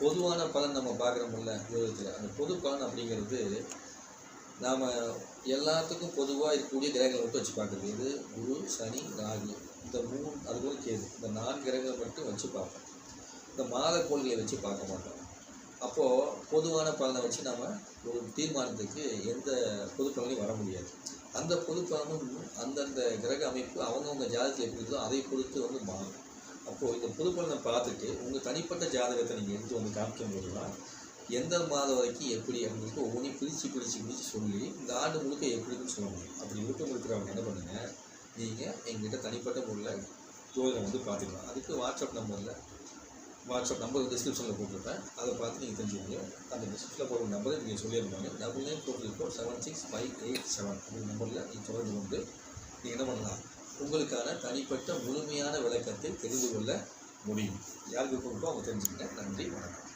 பொதுவான பலன் நம்ம பார்க்குறோம்ல யோகத்தில் அந்த பொது பலன் அப்படிங்கிறது நாம் எல்லாத்துக்கும் பொதுவாக இருக்கக்கூடிய கிரகங்களை மட்டும் வச்சு பார்க்குறது. இது குரு சனி ராகு. இந்த மூணு அதுபோல் கேது. இந்த நான்கு கிரகங்களை மட்டும் வச்சு பார்ப்போம். இந்த மாத கோள்களை வச்சு பார்க்க மாட்டோம். அப்போது பொதுவான பலனை வச்சு நாம் ஒரு தீர்மானத்துக்கு எந்த பொது பலனையும் வர முடியாது. அந்த பொது பலனும் அந்தந்த கிரக அமைப்பு அவங்கவுங்க ஜாதகத்தில் எப்படி இருக்குதோ அதை பொறுத்து வந்து மாறும். அப்போது இந்த புது பலனை பார்த்துட்டு உங்கள் தனிப்பட்ட ஜாதகத்தை நீங்கள் எடுத்து வந்து காமிக்கும் போது எந்த மாதம் வரைக்கும் எப்படி அப்படின்னு ஒவ்வொன்றையும் பிரித்து பிரித்து பிரித்து சொல்லி இந்த ஆண்டு முழுக்க எப்படின்னு சொல்லணும் சொல்ல முடியும் அப்படி விருப்பம் இருக்கிறவங்க என்ன பண்ணுங்கள் நீங்கள் எங்கிட்ட தனிப்பட்ட முறையில் ஜோதிடம் வந்து பார்த்துக்கலாம். அதுக்கு வாட்ஸ்அப் நம்பரில் வாட்ஸ்அப் நம்பர் டிஸ்கிரிப்ஷனில் போட்டிருப்பேன். அதை பார்த்து நீங்கள் தெரிஞ்சுக்கோங்க. அந்த டிஸ்கிரிப்ஷனில் போகிற நம்பரை நீங்கள் சொல்லியிருப்பாங்க double nine four three four seven six five eight seven அந்த நம்பரில் நீங்கள் தொடர்பு கொண்டு நீங்கள் என்ன பண்ணலாம்? உங்களுக்கான தனிப்பட்ட முழுமையான விளக்கத்தை தெரிந்து கொள்ள முடியும். யாருக்கு கொடுக்கோ அவங்க தெரிஞ்சுக்கிட்டேன். நன்றி வணக்கம்.